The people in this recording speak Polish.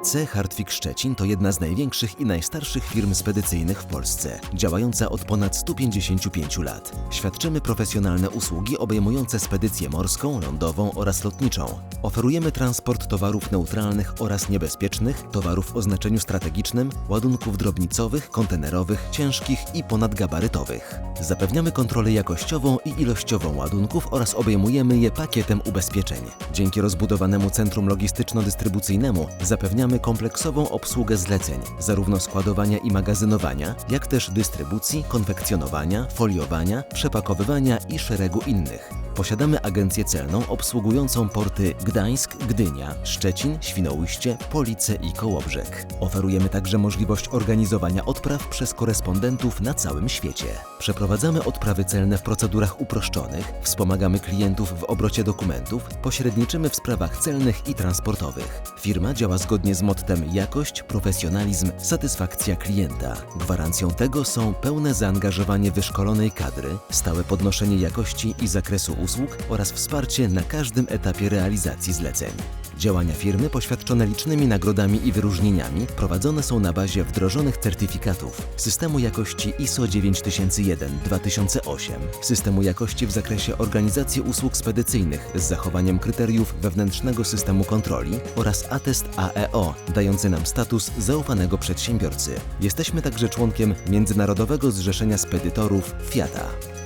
PLC Hartwig Szczecin to jedna z największych i najstarszych firm spedycyjnych w Polsce, działająca od ponad 155 lat. Świadczymy profesjonalne usługi obejmujące spedycję morską, lądową oraz lotniczą. Oferujemy transport towarów neutralnych oraz niebezpiecznych, towarów o znaczeniu strategicznym, ładunków drobnicowych, kontenerowych, ciężkich i ponadgabarytowych. Zapewniamy kontrolę jakościową i ilościową ładunków oraz obejmujemy je pakietem ubezpieczeń. Dzięki rozbudowanemu centrum logistyczno-dystrybucyjnemu zapewniamy kompleksową obsługę zleceń, zarówno składowania i magazynowania, jak też dystrybucji, konfekcjonowania, foliowania, przepakowywania i szeregu innych. Posiadamy agencję celną obsługującą porty Gdańsk, Gdynia, Szczecin, Świnoujście, Police i Kołobrzeg. Oferujemy także możliwość organizowania odpraw przez korespondentów na całym świecie. Przeprowadzamy odprawy celne w procedurach uproszczonych, wspomagamy klientów w obrocie dokumentów, pośredniczymy w sprawach celnych i transportowych. Firma działa zgodnie z mottem jakość, profesjonalizm, satysfakcja klienta. Gwarancją tego są pełne zaangażowanie wyszkolonej kadry, stałe podnoszenie jakości i zakresu usług oraz wsparcie na każdym etapie realizacji zleceń. Działania firmy poświadczone licznymi nagrodami i wyróżnieniami prowadzone są na bazie wdrożonych certyfikatów systemu jakości ISO 9001-2008, systemu jakości w zakresie organizacji usług spedycyjnych z zachowaniem kryteriów wewnętrznego systemu kontroli oraz atest AEO, dający nam status zaufanego przedsiębiorcy. Jesteśmy także członkiem Międzynarodowego Zrzeszenia Spedytorów FIATA.